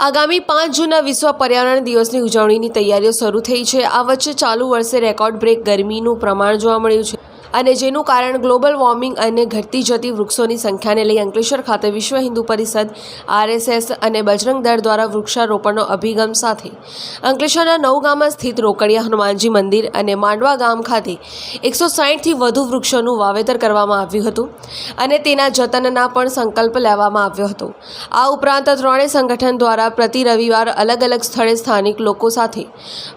આગામી પાંચ જૂનના વિશ્વ પર્યાવરણ દિવસની ઉજવણીની તૈયારીઓ શરૂ થઈ છે. આ વચ્ચે ચાલુ વર્ષે રેકોર્ડ બ્રેક ગરમીનું પ્રમાણ જોવા મળ્યું છે. અને જેનું કારણ ગ્લોબલ વોર્મિંગ અને ઘટતી જતી વૃક્ષોની સંખ્યાને લઈ અંકલેશ્વર ખાતે વિશ્વ હિન્દુ પરિષદ, આરએસએસ અને બજરંગ દળ દ્વારા વૃક્ષારોપણનો અભિગમ સાથે અંકલેશ્વરના નવગામમાં સ્થિત રોકડિયા હનુમાનજી મંદિર અને માંડવા ગામ ખાતે એકસો સાહીઠથી વધુ વૃક્ષોનું વાવેતર કરવામાં આવ્યું હતું અને તેના જતનના પણ સંકલ્પ લેવામાં આવ્યો હતો. આ ઉપરાંત ત્રણેય સંગઠન દ્વારા પ્રતિ રવિવાર અલગ અલગ સ્થળે સ્થાનિક લોકો સાથે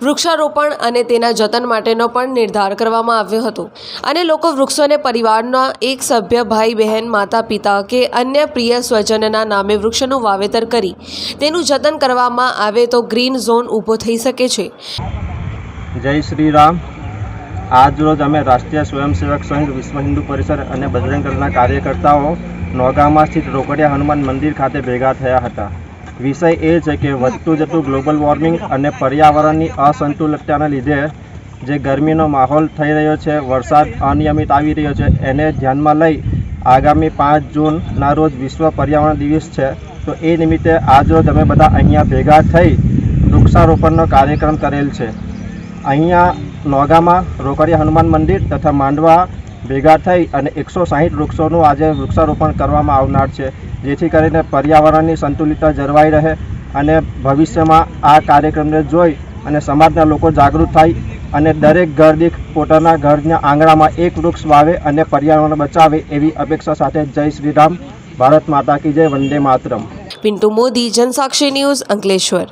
વૃક્ષારોપણ અને તેના જતન માટેનો પણ નિર્ધાર કરવામાં આવ્યો હતો અને લોકો વૃક્ષોને પરિવારના એક સભ્ય, ભાઈ, બહેન, માતા, પિતા કે અન્ય પ્રિય સ્વજનના નામે વૃક્ષનું વાવેતર કરી તેનું જતન કરવામાં આવે તો ગ્રીન ઝોન ઊભો થઈ શકે છે. જય શ્રી રામ. આજ રોજ અમે રાષ્ટ્રીય સ્વયંસેવક સંઘ, વિશ્વ હિન્દુ પરિષદ અને બજરંગ કાર્યકર્તાઓ નોગામાં સ્થિત રોકડિયા હનુમાન મંદિર ખાતે ભેગા થયા હતા. વિષય એ છે કે વધતું જતું ગ્લોબલ વોર્મિંગ અને પર્યાવરણની અસંતુલિતતાના લીધે જે ગરમીનો માહોલ થઈ રહ્યો છે, વરસાદ અનિયમિત આવી રહ્યો છે, એને ધ્યાનમાં લઈ આગામી પાંચ જૂનના રોજ વિશ્વ પર્યાવરણ દિવસ છે. તો એ નિમિત્તે આજરોજ અમે બધા અહીંયા ભેગા થઈ વૃક્ષારોપણનો કાર્યક્રમ કરેલ છે. અહીંયા નોગામાં રોકડિયા હનુમાન મંદિર તથા માંડવા ભેગા થઈ અને એકસો સાહીઠ વૃક્ષોનું આજે વૃક્ષારોપણ કરવામાં આવનાર છે. જેથી કરીને પર્યાવરણની સંતુલિતતા જળવાઈ રહે અને ભવિષ્યમાં આ કાર્યક્રમને જોઈ અને સમાજના લોકો જાગૃત થાય અને દરેક ઘર દીઠ પોતાના ઘરના આંગણામાં એક વૃક્ષ વાવે અને પર્યાવરણ બચાવે એવી અપેક્ષા સાથે જય શ્રી રામ ભારત માતા કી જય, વંદે માતરમ. પિન્ટુ મોદી, જનસાક્ષી ન્યૂઝ અંકલેશ્વર.